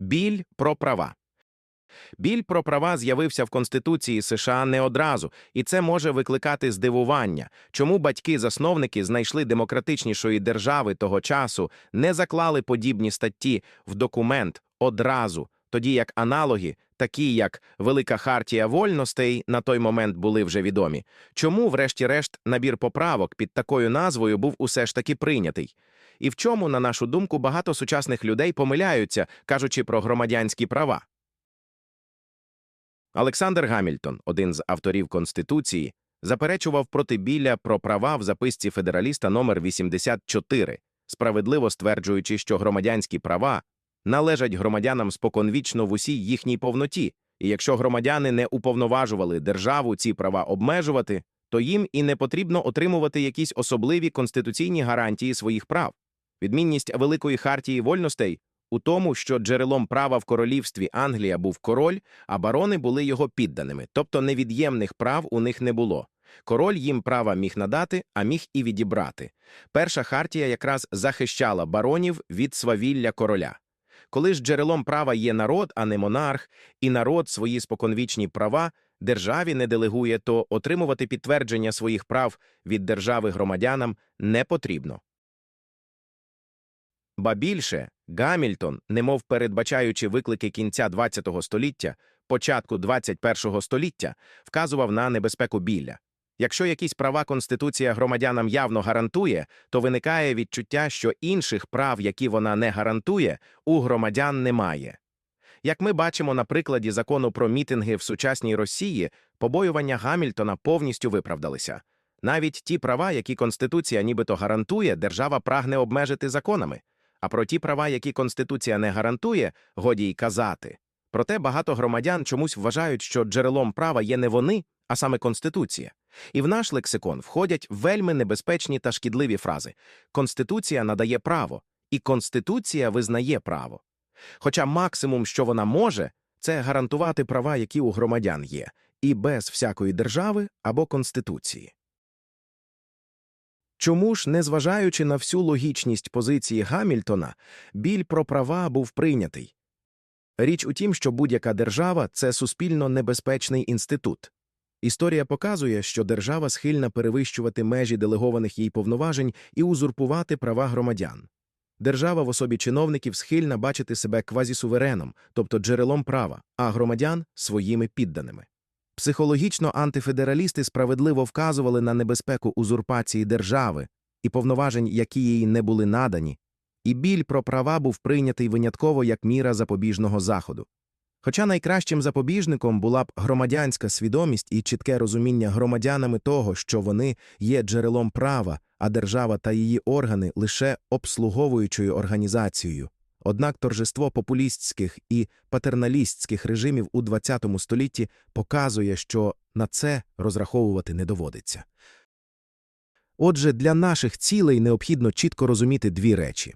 Біль про права. Біль про права з'явився в Конституції США не одразу, і це може викликати здивування, чому батьки-засновники знайшли демократичнішої держави того часу, не заклали подібні статті в документ одразу, тоді як аналоги, такі як Велика Хартія вольностей, на той момент були вже відомі. Чому, врешті-решт, набір поправок під такою назвою був усе ж таки прийнятий? І в чому, на нашу думку, багато сучасних людей помиляються, кажучи про громадянські права? Олександр Гамільтон, один з авторів Конституції, заперечував проти біля про права в записці федераліста номер 84, справедливо стверджуючи, що громадянські права належать громадянам споконвічно в усій їхній повноті, і якщо громадяни не уповноважували державу ці права обмежувати, то їм і не потрібно отримувати якісь особливі конституційні гарантії своїх прав. Відмінність Великої хартії вольностей у тому, що джерелом права в королівстві Англія був король, а барони були його підданими, тобто невід'ємних прав у них не було. Король їм права міг надати, а міг і відібрати. Перша хартія якраз захищала баронів від свавілля короля. Коли ж джерелом права є народ, а не монарх, і народ свої споконвічні права державі не делегує, то отримувати підтвердження своїх прав від держави громадянам не потрібно. Ба більше, Гамільтон, немов передбачаючи виклики кінця ХХ століття, початку XXI століття, вказував на небезпеку білля. Якщо якісь права Конституція громадянам явно гарантує, то виникає відчуття, що інших прав, які вона не гарантує, у громадян немає. Як ми бачимо на прикладі закону про мітинги в сучасній Росії, побоювання Гамільтона повністю виправдалися. Навіть ті права, які Конституція нібито гарантує, держава прагне обмежити законами. А про ті права, які Конституція не гарантує, годі й казати. Проте багато громадян чомусь вважають, що джерелом права є не вони, а саме Конституція. І в наш лексикон входять вельми небезпечні та шкідливі фрази. Конституція надає право, і Конституція визнає право. Хоча максимум, що вона може, це гарантувати права, які у громадян є, і без всякої держави або Конституції. Чому ж, незважаючи на всю логічність позиції Гамільтона, біль про права був прийнятий? Річ у тім, що будь-яка держава це суспільно небезпечний інститут. Історія показує, що держава схильна перевищувати межі делегованих їй повноважень і узурпувати права громадян. Держава в особі чиновників схильна бачити себе квазісувереном, тобто джерелом права, а громадян своїми підданими. Психологічно антифедералісти справедливо вказували на небезпеку узурпації держави і повноважень, які їй не були надані, і біль про права був прийнятий винятково як міра запобіжного заходу. Хоча найкращим запобіжником була б громадянська свідомість і чітке розуміння громадянами того, що вони є джерелом права, а держава та її органи лише обслуговуючою організацією. Однак торжество популістських і патерналістських режимів у ХХ столітті показує, що на це розраховувати не доводиться. Отже, для наших цілей необхідно чітко розуміти дві речі.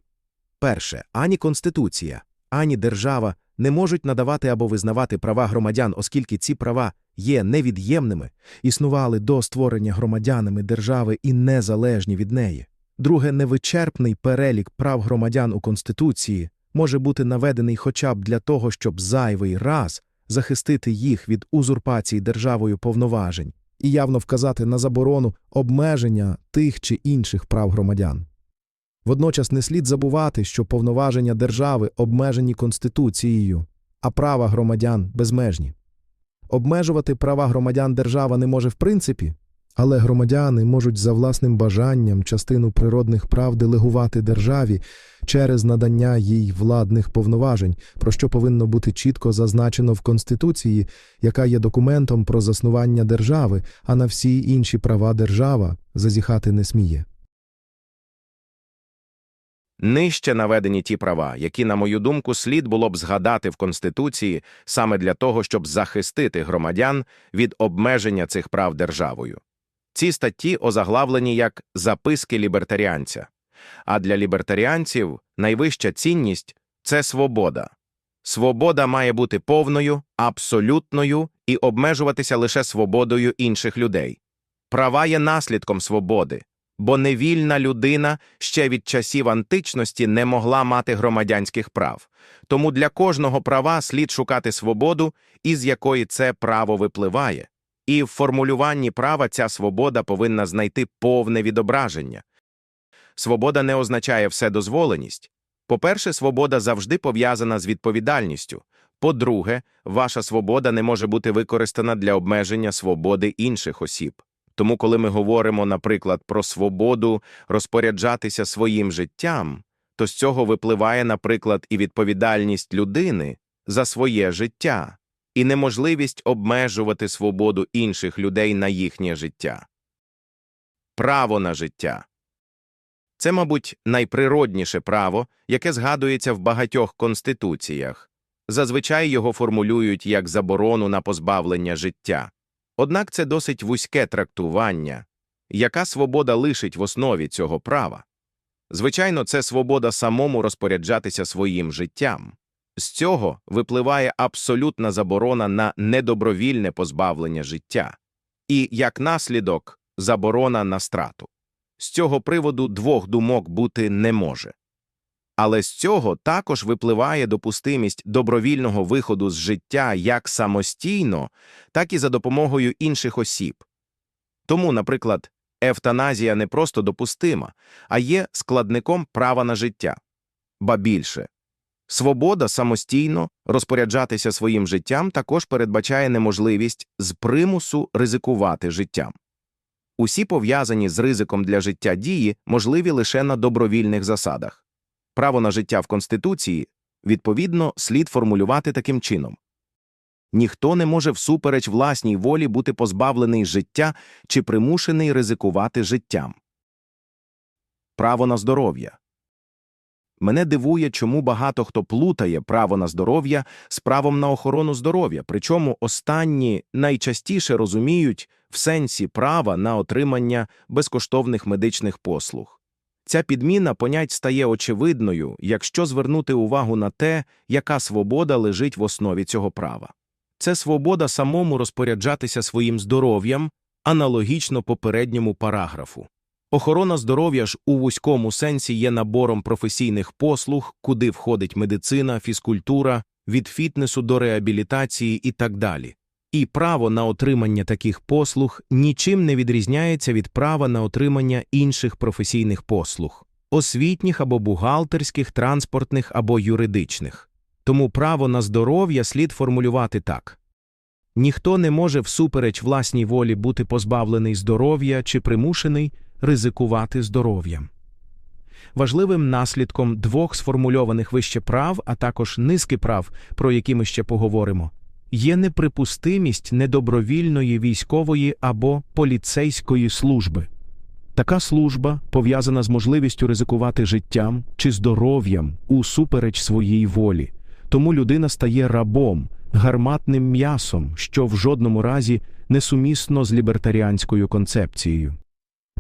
Перше, ані Конституція, ані держава не можуть надавати або визнавати права громадян, оскільки ці права є невід'ємними, існували до створення громадянами держави і незалежні від неї. Друге, невичерпний перелік прав громадян у Конституції може бути наведений хоча б для того, щоб зайвий раз захистити їх від узурпації державою повноважень і явно вказати на заборону обмеження тих чи інших прав громадян. Водночас не слід забувати, що повноваження держави обмежені Конституцією, а права громадян безмежні. Обмежувати права громадян держава не може в принципі, але громадяни можуть за власним бажанням частину природних прав делегувати державі через надання їй владних повноважень, про що повинно бути чітко зазначено в Конституції, яка є документом про заснування держави, а на всі інші права держава зазіхати не сміє. Нижче наведені ті права, які, на мою думку, слід було б згадати в Конституції саме для того, щоб захистити громадян від обмеження цих прав державою. Ці статті озаглавлені як записки лібертаріанця. А для лібертаріанців найвища цінність це свобода. Свобода має бути повною, абсолютною і обмежуватися лише свободою інших людей. Права є наслідком свободи, бо невільна людина ще від часів античності не могла мати громадянських прав. Тому для кожного права слід шукати свободу, із якої це право випливає. І в формулюванні права ця свобода повинна знайти повне відображення. Свобода не означає вседозволеність. По-перше, свобода завжди пов'язана з відповідальністю. По-друге, ваша свобода не може бути використана для обмеження свободи інших осіб. Тому, коли ми говоримо, наприклад, про свободу розпоряджатися своїм життям, то з цього випливає, наприклад, і відповідальність людини за своє життя, і неможливість обмежувати свободу інших людей на їхнє життя. Право на життя. Це, мабуть, найприродніше право, яке згадується в багатьох конституціях. Зазвичай його формулюють як заборону на позбавлення життя. Однак це досить вузьке трактування, яка свобода лишить в основі цього права. Звичайно, це свобода самому розпоряджатися своїм життям. З цього випливає абсолютна заборона на недобровільне позбавлення життя, і, як наслідок, заборона на страту. З цього приводу двох думок бути не може. Але з цього також випливає допустимість добровільного виходу з життя як самостійно, так і за допомогою інших осіб. Тому, наприклад, евтаназія не просто допустима, а є складником права на життя. Ба більше, свобода самостійно розпоряджатися своїм життям також передбачає неможливість з примусу ризикувати життям. Усі пов'язані з ризиком для життя дії можливі лише на добровільних засадах. Право на життя в Конституції, відповідно, слід формулювати таким чином. Ніхто не може всупереч власній волі бути позбавлений життя чи примушений ризикувати життям. Право на здоров'я. Мене дивує, чому багато хто плутає право на здоров'я з правом на охорону здоров'я, причому останні найчастіше розуміють в сенсі права на отримання безкоштовних медичних послуг. Ця підміна понять стає очевидною, якщо звернути увагу на те, яка свобода лежить в основі цього права. Це свобода самому розпоряджатися своїм здоров'ям, аналогічно попередньому параграфу. Охорона здоров'я ж у вузькому сенсі є набором професійних послуг, куди входить медицина, фізкультура, від фітнесу до реабілітації і так далі. І право на отримання таких послуг нічим не відрізняється від права на отримання інших професійних послуг освітніх або бухгалтерських, транспортних або юридичних. Тому право на здоров'я слід формулювати так. Ніхто не може всупереч власній волі бути позбавлений здоров'я чи примушений ризикувати здоров'ям. Важливим наслідком двох сформульованих вище прав, а також низки прав, про які ми ще поговоримо, є неприпустимість недобровільної військової або поліцейської служби. Така служба пов'язана з можливістю ризикувати життям чи здоров'ям усупереч своїй волі, тому людина стає рабом, гарматним м'ясом, що в жодному разі несумісно з лібертаріанською концепцією.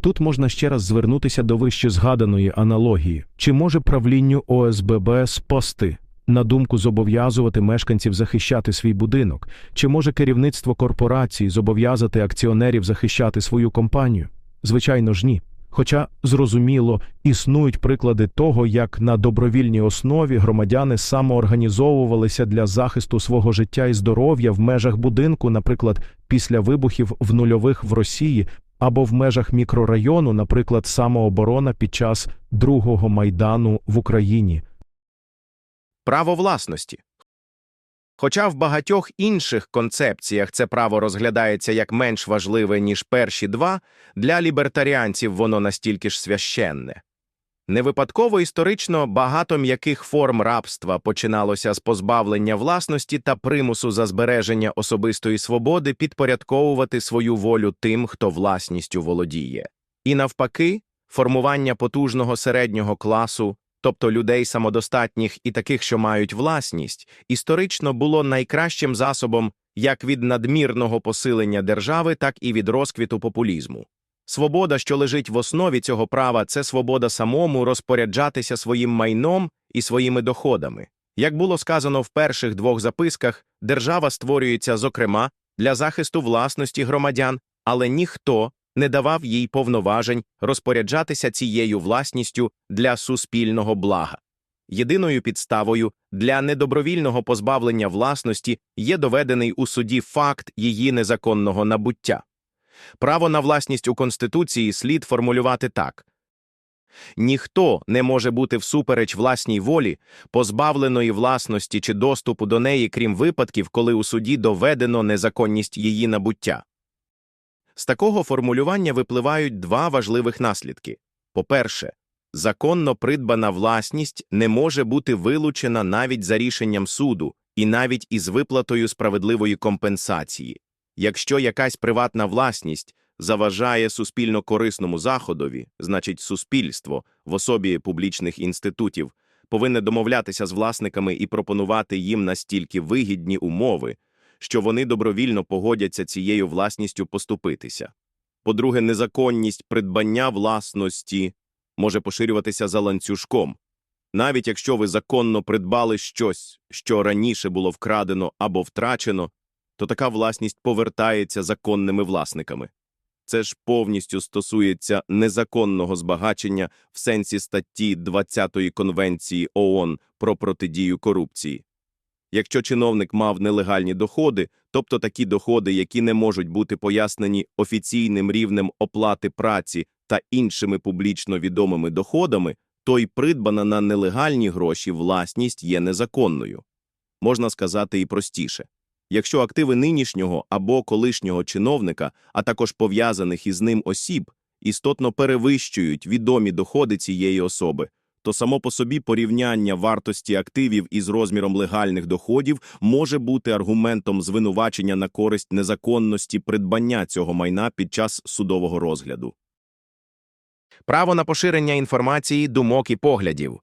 Тут можна ще раз звернутися до вище згаданої аналогії. Чи може правлінню ОСББ спасти, на думку зобов'язувати мешканців захищати свій будинок? Чи може керівництво корпорації зобов'язати акціонерів захищати свою компанію? Звичайно ж ні. Хоча, зрозуміло, існують приклади того, як на добровільній основі громадяни самоорганізовувалися для захисту свого життя і здоров'я в межах будинку, наприклад, після вибухів в нульових в Росії або в межах мікрорайону, наприклад, самооборона під час другого майдану в Україні. Право власності. Хоча в багатьох інших концепціях це право розглядається як менш важливе, ніж перші два, для лібертаріанців воно настільки ж священне. Невипадково історично багато м'яких форм рабства починалося з позбавлення власності та примусу за збереження особистої свободи підпорядковувати свою волю тим, хто власністю володіє. І навпаки, формування потужного середнього класу, тобто людей самодостатніх і таких, що мають власність, історично було найкращим засобом як від надмірного посилення держави, так і від розквіту популізму. Свобода, що лежить в основі цього права, це свобода самому розпоряджатися своїм майном і своїми доходами. Як було сказано в перших двох записках, держава створюється, зокрема, для захисту власності громадян, але ніхто не давав їй повноважень розпоряджатися цією власністю для суспільного блага. Єдиною підставою для недобровільного позбавлення власності є доведений у суді факт її незаконного набуття. Право на власність у Конституції слід формулювати так. Ніхто не може бути всупереч власній волі позбавленої власності чи доступу до неї, крім випадків, коли у суді доведено незаконність її набуття. З такого формулювання випливають два важливих наслідки. По-перше, законно придбана власність не може бути вилучена навіть за рішенням суду і навіть із виплатою справедливої компенсації. Якщо якась приватна власність заважає суспільно корисному заходові, значить суспільство в особі публічних інститутів повинне домовлятися з власниками і пропонувати їм настільки вигідні умови, що вони добровільно погодяться цією власністю поступитися. По-друге, незаконність придбання власності може поширюватися за ланцюжком. Навіть якщо ви законно придбали щось, що раніше було вкрадено або втрачено, то така власність повертається законними власниками. Це ж повністю стосується незаконного збагачення в сенсі статті 20 Конвенції ООН про протидію корупції. Якщо чиновник мав нелегальні доходи, тобто такі доходи, які не можуть бути пояснені офіційним рівнем оплати праці та іншими публічно відомими доходами, то й придбана на нелегальні гроші власність є незаконною. Можна сказати і простіше. Якщо активи нинішнього або колишнього чиновника, а також пов'язаних із ним осіб, істотно перевищують відомі доходи цієї особи, то само по собі порівняння вартості активів із розміром легальних доходів може бути аргументом звинувачення на користь незаконності придбання цього майна під час судового розгляду. Право на поширення інформації, думок і поглядів.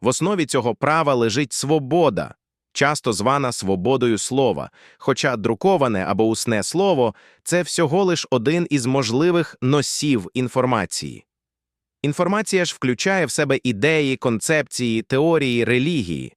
В основі цього права лежить свобода, часто звана свободою слова, хоча друковане або усне слово – це всього лиш один із можливих носів інформації. Інформація ж включає в себе ідеї, концепції, теорії, релігії.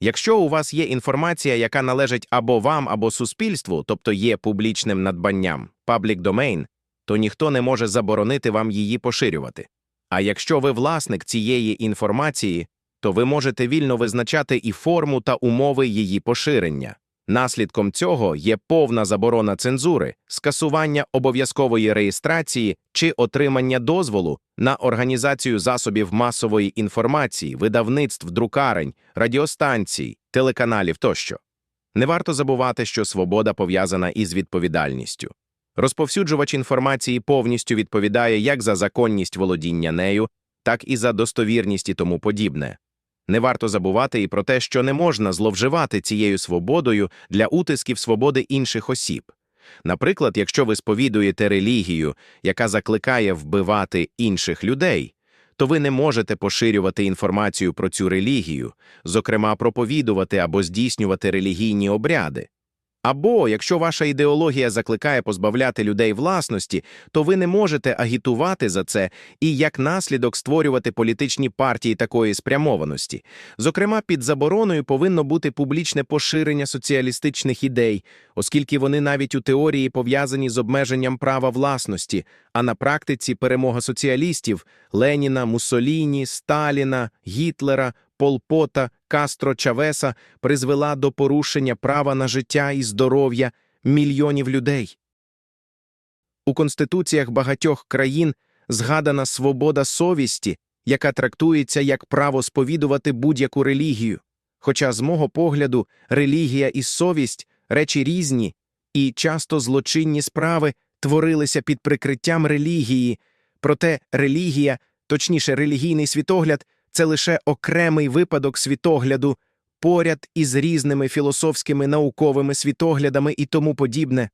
Якщо у вас є інформація, яка належить або вам, або суспільству, тобто є публічним надбанням, public domain, то ніхто не може заборонити вам її поширювати. А якщо ви власник цієї інформації, то ви можете вільно визначати і форму та умови її поширення. Наслідком цього є повна заборона цензури, скасування обов'язкової реєстрації чи отримання дозволу на організацію засобів масової інформації, видавництв друкарень, радіостанцій, телеканалів тощо. Не варто забувати, що свобода пов'язана із відповідальністю. Розповсюджувач інформації повністю відповідає як за законність володіння нею, так і за достовірність і тому подібне. Не варто забувати і про те, що не можна зловживати цією свободою для утисків свободи інших осіб. Наприклад, якщо ви сповідуєте релігію, яка закликає вбивати інших людей, то ви не можете поширювати інформацію про цю релігію, зокрема проповідувати або здійснювати релігійні обряди. Або, якщо ваша ідеологія закликає позбавляти людей власності, то ви не можете агітувати за це і як наслідок створювати політичні партії такої спрямованості. Зокрема, під забороною повинно бути публічне поширення соціалістичних ідей, оскільки вони навіть у теорії пов'язані з обмеженням права власності, а на практиці перемога соціалістів Леніна, Муссоліні, Сталіна, Гітлера, Полпота, Кастро Чавеса призвела до порушення права на життя і здоров'я мільйонів людей. У конституціях багатьох країн згадана свобода совісті, яка трактується як право сповідувати будь-яку релігію. Хоча, з мого погляду, релігія і совість речі різні, і часто злочинні справи творилися під прикриттям релігії, проте релігія, точніше, релігійний світогляд це лише окремий випадок світогляду поряд із різними філософськими науковими світоглядами і тому подібне.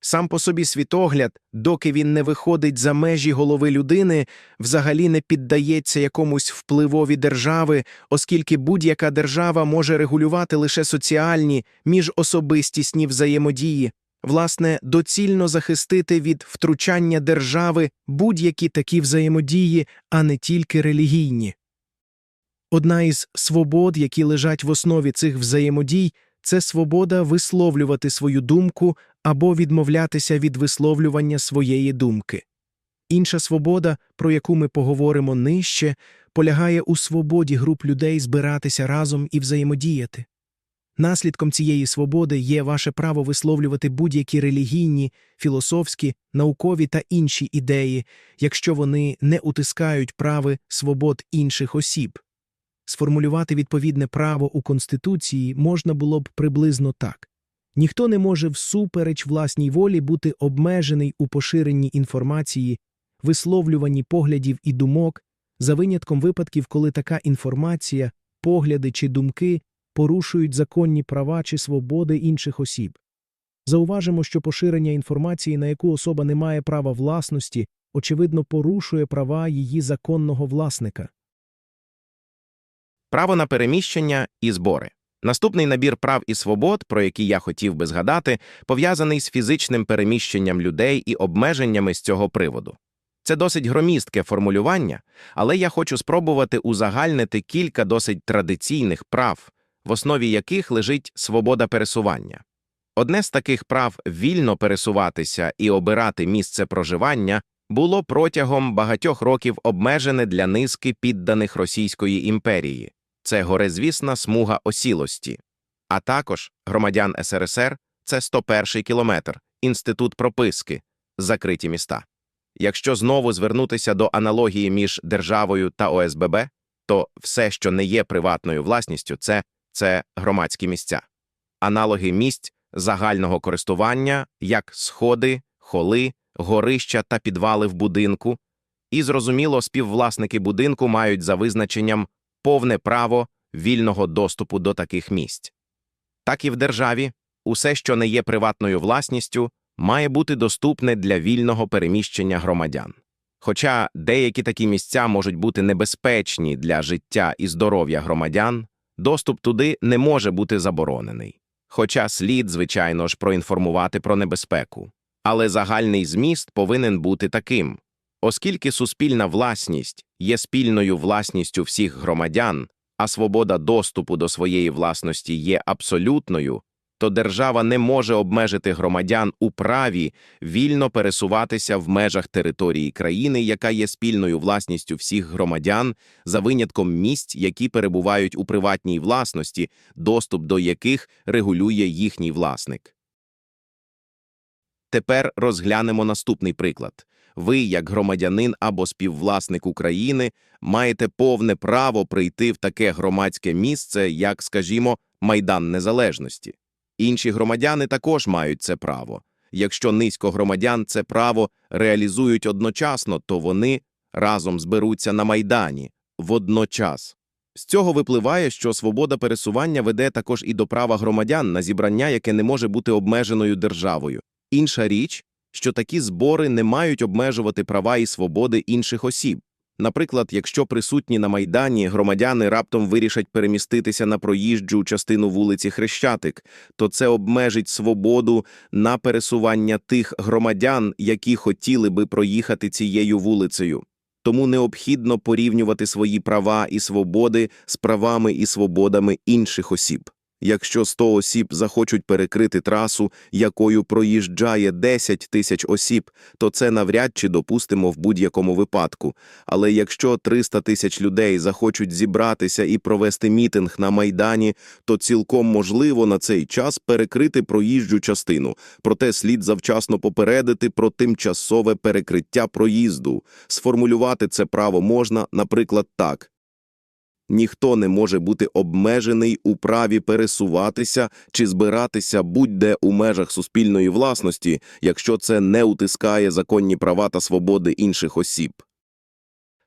Сам по собі світогляд, доки він не виходить за межі голови людини, взагалі не піддається якомусь впливові держави, оскільки будь-яка держава може регулювати лише соціальні, міжособистісні взаємодії, власне, доцільно захистити від втручання держави будь-які такі взаємодії, а не тільки релігійні. Одна із свобод, які лежать в основі цих взаємодій, це свобода висловлювати свою думку або відмовлятися від висловлювання своєї думки. Інша свобода, про яку ми поговоримо нижче, полягає у свободі груп людей збиратися разом і взаємодіяти. Наслідком цієї свободи є ваше право висловлювати будь-які релігійні, філософські, наукові та інші ідеї, якщо вони не утискають прави свобод інших осіб. Сформулювати відповідне право у Конституції можна було б приблизно так. Ніхто не може всупереч власній волі бути обмежений у поширенні інформації, висловлюванні поглядів і думок, за винятком випадків, коли така інформація, погляди чи думки порушують законні права чи свободи інших осіб. Зауважимо, що поширення інформації, на яку особа не має права власності, очевидно порушує права її законного власника. Право на переміщення і збори. Наступний набір прав і свобод, про які я хотів би згадати, пов'язаний з фізичним переміщенням людей і обмеженнями з цього приводу. Це досить громістке формулювання, але я хочу спробувати узагальнити кілька досить традиційних прав, в основі яких лежить свобода пересування. Одне з таких прав вільно пересуватися і обирати місце проживання було протягом багатьох років обмежене для низки підданих Російської імперії це горизвісна смуга осілості, а також громадян СРСР це 101 кілометр, інститут прописки, закриті міста. Якщо знову звернутися до аналогії між державою та ОСББ, то все, що не є приватною власністю, це, це громадські місця. Аналоги місць загального користування, як сходи, холи, горища та підвали в будинку, і, зрозуміло, співвласники будинку мають за визначенням повне право вільного доступу до таких місць. Так і в державі усе, що не є приватною власністю, має бути доступне для вільного переміщення громадян. Хоча деякі такі місця можуть бути небезпечні для життя і здоров'я громадян, доступ туди не може бути заборонений. Хоча слід, звичайно ж, проінформувати про небезпеку. Але загальний зміст повинен бути таким оскільки суспільна власність є спільною власністю всіх громадян, а свобода доступу до своєї власності є абсолютною, то держава не може обмежити громадян у праві вільно пересуватися в межах території країни, яка є спільною власністю всіх громадян, за винятком місць, які перебувають у приватній власності, доступ до яких регулює їхній власник. Тепер розглянемо наступний приклад. Ви, як громадянин або співвласник України, маєте повне право прийти в таке громадське місце, як, скажімо, Майдан Незалежності. Інші громадяни також мають це право. Якщо низько громадян це право реалізують одночасно, то вони разом зберуться на Майдані водночас. З цього випливає, що свобода пересування веде також і до права громадян на зібрання, яке не може бути обмеженою державою. Інша річ, що такі збори не мають обмежувати права і свободи інших осіб. Наприклад, якщо присутні на Майдані громадяни раптом вирішать переміститися на проїжджу частину вулиці Хрещатик, то це обмежить свободу на пересування тих громадян, які хотіли би проїхати цією вулицею. Тому необхідно порівнювати свої права і свободи з правами і свободами інших осіб. Якщо 100 осіб захочуть перекрити трасу, якою проїжджає 10 тисяч осіб, то це навряд чи допустимо в будь-якому випадку. Але якщо 300 тисяч людей захочуть зібратися і провести мітинг на Майдані, то цілком можливо на цей час перекрити проїжджу частину. Проте слід завчасно попередити про тимчасове перекриття проїзду. Сформулювати це право можна, наприклад, так. Ніхто не може бути обмежений у праві пересуватися чи збиратися будь-де у межах суспільної власності, якщо це не утискає законні права та свободи інших осіб.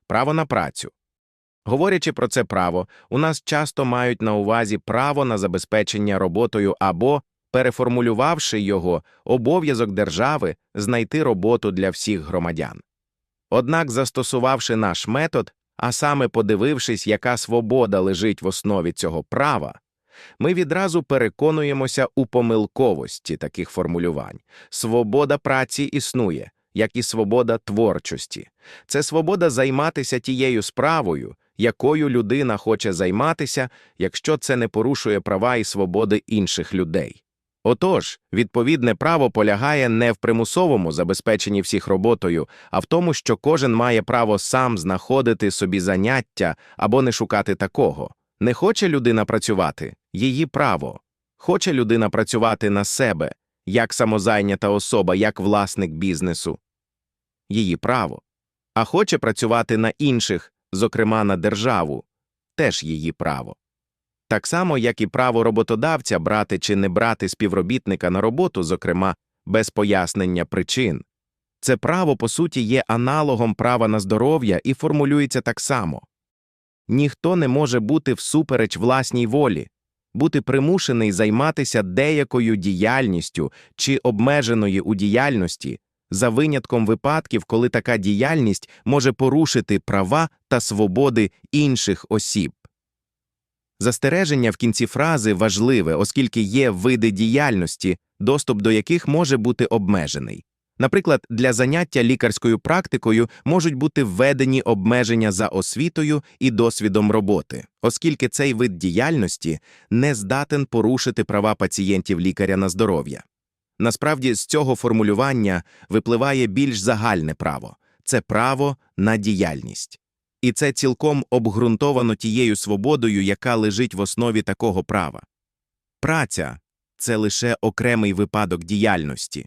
Право на працю. Говорячи про це право, у нас часто мають на увазі право на забезпечення роботою або, переформулювавши його, обов'язок держави знайти роботу для всіх громадян. Однак, застосувавши наш метод, а саме подивившись, яка свобода лежить в основі цього права, ми відразу переконуємося у помилковості таких формулювань. Свобода праці існує, як і свобода творчості. Це свобода займатися тією справою, якою людина хоче займатися, якщо це не порушує права і свободи інших людей. Отож, відповідне право полягає не в примусовому забезпеченні всіх роботою, а в тому, що кожен має право сам знаходити собі заняття або не шукати такого. Не хоче людина працювати її право. Хоче людина працювати на себе, як самозайнята особа, як власник бізнесу її право. А хоче працювати на інших, зокрема на державу, теж її право. Так само, як і право роботодавця брати чи не брати співробітника на роботу, зокрема, без пояснення причин. Це право, по суті, є аналогом права на здоров'я і формулюється так само. Ніхто не може бути всупереч власній волі, бути примушений займатися деякою діяльністю чи обмеженої у діяльності, за винятком випадків, коли така діяльність може порушити права та свободи інших осіб. Застереження в кінці фрази важливе, оскільки є види діяльності, доступ до яких може бути обмежений. Наприклад, для заняття лікарською практикою можуть бути введені обмеження за освітою і досвідом роботи, оскільки цей вид діяльності не здатен порушити права пацієнтів лікаря на здоров'я. Насправді, з цього формулювання випливає більш загальне право це право на діяльність. І це цілком обґрунтовано тією свободою, яка лежить в основі такого права. Праця це лише окремий випадок діяльності.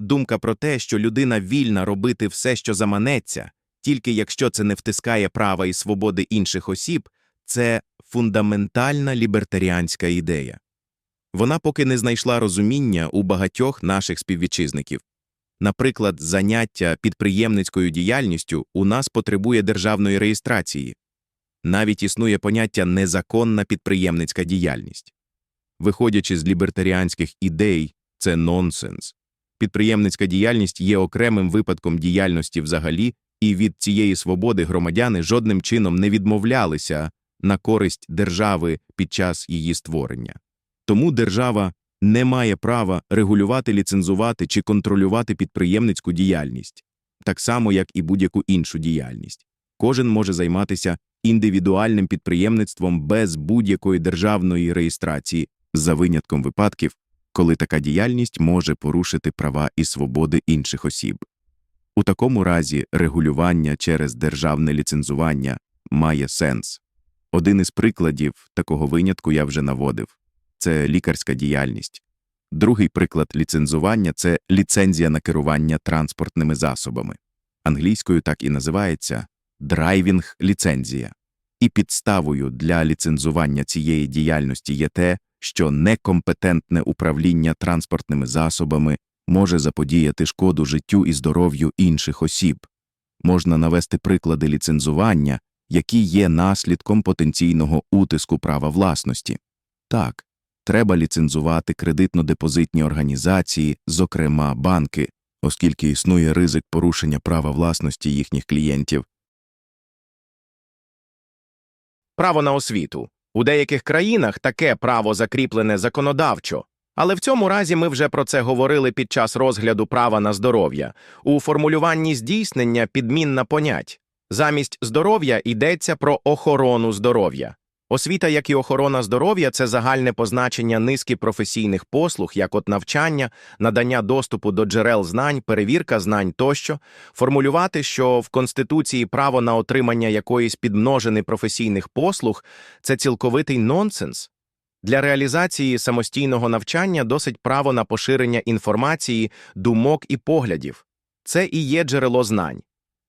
Думка про те, що людина вільна робити все, що заманеться, тільки якщо це не втискає права і свободи інших осіб, це фундаментальна лібертаріанська ідея. Вона поки не знайшла розуміння у багатьох наших співвітчизників. Наприклад, заняття підприємницькою діяльністю у нас потребує державної реєстрації. Навіть існує поняття незаконна підприємницька діяльність. Виходячи з лібертаріанських ідей, це нонсенс. Підприємницька діяльність є окремим випадком діяльності взагалі, і від цієї свободи громадяни жодним чином не відмовлялися на користь держави під час її створення. Тому держава не має права регулювати, ліцензувати чи контролювати підприємницьку діяльність, так само, як і будь-яку іншу діяльність. Кожен може займатися індивідуальним підприємництвом без будь-якої державної реєстрації, за винятком випадків, коли така діяльність може порушити права і свободи інших осіб. У такому разі регулювання через державне ліцензування має сенс. Один із прикладів такого винятку я вже наводив це лікарська діяльність. Другий приклад ліцензування це ліцензія на керування транспортними засобами. Англійською так і називається драйвінг ліцензія. І підставою для ліцензування цієї діяльності є те, що некомпетентне управління транспортними засобами може заподіяти шкоду життю і здоров'ю інших осіб. Можна навести приклади ліцензування, які є наслідком потенційного утиску права власності. Так, треба ліцензувати кредитно-депозитні організації, зокрема банки, оскільки існує ризик порушення права власності їхніх клієнтів. Право на освіту. У деяких країнах таке право закріплене законодавчо. Але в цьому разі ми вже про це говорили під час розгляду права на здоров'я. У формулюванні здійснення підмінна понять. Замість здоров'я йдеться про охорону здоров'я. Освіта, як і охорона здоров'я, це загальне позначення низки професійних послуг, як от навчання, надання доступу до джерел знань, перевірка знань тощо, формулювати, що в Конституції право на отримання якоїсь підмножини професійних послуг це цілковитий нонсенс. Для реалізації самостійного навчання досить право на поширення інформації, думок і поглядів. Це і є джерело знань.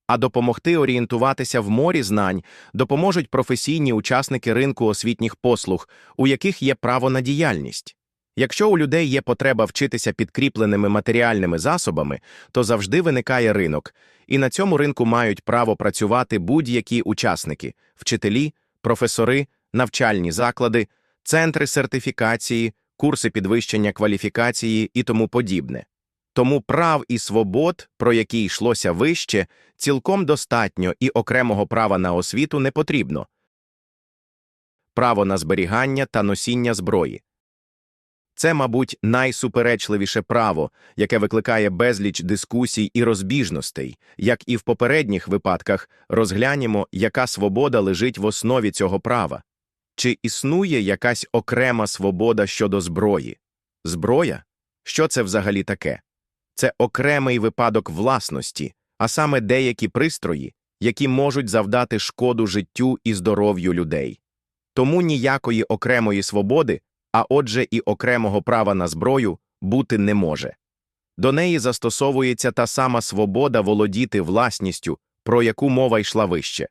А допомогти орієнтуватися в морі знань допоможуть професійні учасники ринку освітніх послуг, у яких є право на діяльність. Якщо у людей є потреба вчитися підкріпленими матеріальними засобами, то завжди виникає ринок, і на цьому ринку мають право працювати будь-які учасники вчителі, професори, навчальні заклади, центри сертифікації, курси підвищення кваліфікації і тому подібне. Тому прав і свобод, про які йшлося вище, цілком достатньо і окремого права на освіту не потрібно. Право на зберігання та носіння зброї. Це, мабуть, найсуперечливіше право, яке викликає безліч дискусій і розбіжностей, як і в попередніх випадках розглянемо, яка свобода лежить в основі цього права. Чи існує якась окрема свобода щодо зброї? Зброя? Що це взагалі таке? Це окремий випадок власності, а саме деякі пристрої, які можуть завдати шкоду життю і здоров'ю людей. Тому ніякої окремої свободи, а отже і окремого права на зброю, бути не може. До неї застосовується та сама свобода володіти власністю, про яку мова йшла вище.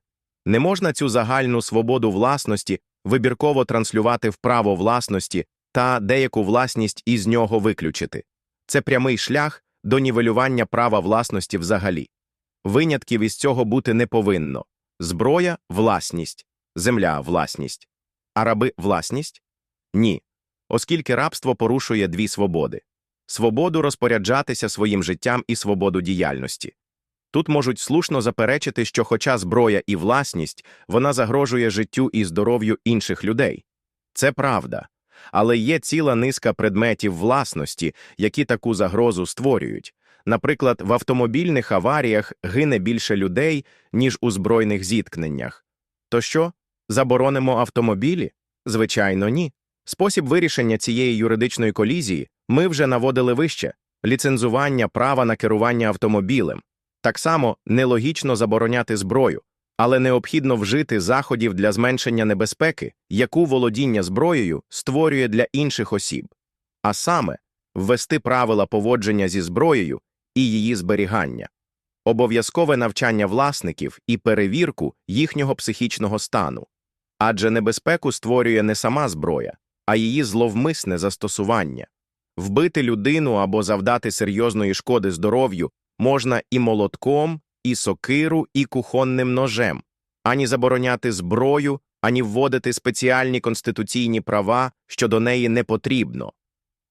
Не можна цю загальну свободу власності вибірково транслювати в право власності та деяку власність із нього виключити. Це прямий шлях до нівелювання права власності взагалі. Винятків із цього бути не повинно. Зброя власність, земля власність. А раби власність? Ні. Оскільки рабство порушує дві свободи свободу розпоряджатися своїм життям і свободу діяльності. Тут можуть слушно заперечити, що, хоча зброя і власність, вона загрожує життю і здоров'ю інших людей. Це правда. Але є ціла низка предметів власності, які таку загрозу створюють. Наприклад, в автомобільних аваріях гине більше людей, ніж у збройних зіткненнях. То що, заборонимо автомобілі? Звичайно, ні. Спосіб вирішення цієї юридичної колізії ми вже наводили вище ліцензування права на керування автомобілем. Так само нелогічно забороняти зброю, але необхідно вжити заходів для зменшення небезпеки, яку володіння зброєю створює для інших осіб, а саме ввести правила поводження зі зброєю і її зберігання, обов'язкове навчання власників і перевірку їхнього психічного стану. Адже небезпеку створює не сама зброя, а її зловмисне застосування. Вбити людину або завдати серйозної шкоди здоров'ю можна і молотком, і сокиру, і кухонним ножем, ані забороняти зброю, ані вводити спеціальні конституційні права, що до неї не потрібно.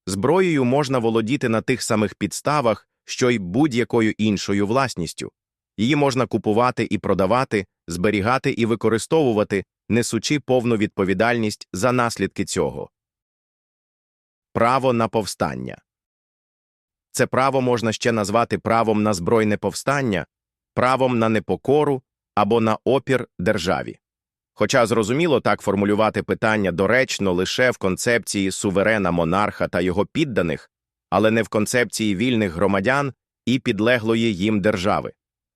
Зброєю можна володіти на тих самих підставах, що й будь-якою іншою власністю. Її можна купувати і продавати, зберігати і використовувати, несучи повну відповідальність за наслідки цього. Право на повстання це право можна ще назвати правом на збройне повстання, правом на непокору або на опір державі. Хоча, зрозуміло, так формулювати питання доречно лише в концепції суверена монарха та його підданих, але не в концепції вільних громадян і підлеглої їм держави.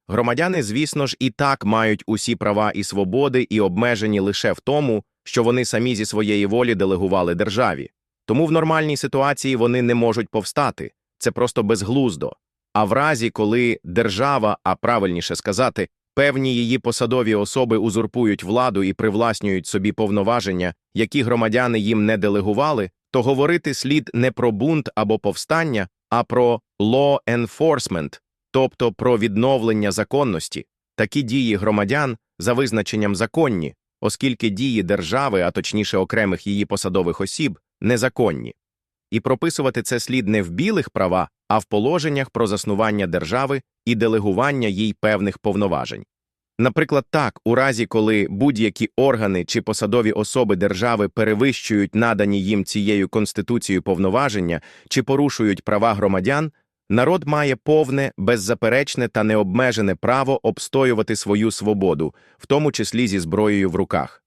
Громадяни, звісно ж, і так мають усі права і свободи і обмежені лише в тому, що вони самі зі своєї волі делегували державі. Тому в нормальній ситуації вони не можуть повстати, це просто безглуздо. А в разі, коли держава, а правильніше сказати, певні її посадові особи узурпують владу і привласнюють собі повноваження, які громадяни їм не делегували, то говорити слід не про бунт або повстання, а про law enforcement, тобто про відновлення законності. Такі дії громадян за визначенням законні, оскільки дії держави, а точніше окремих її посадових осіб, незаконні. І прописувати це слід не в білих права, а в положеннях про заснування держави і делегування їй певних повноважень. Наприклад, так, у разі, коли будь-які органи чи посадові особи держави перевищують надані їм цією конституцією повноваження чи порушують права громадян, народ має повне, беззаперечне та необмежене право обстоювати свою свободу, в тому числі зі зброєю в руках.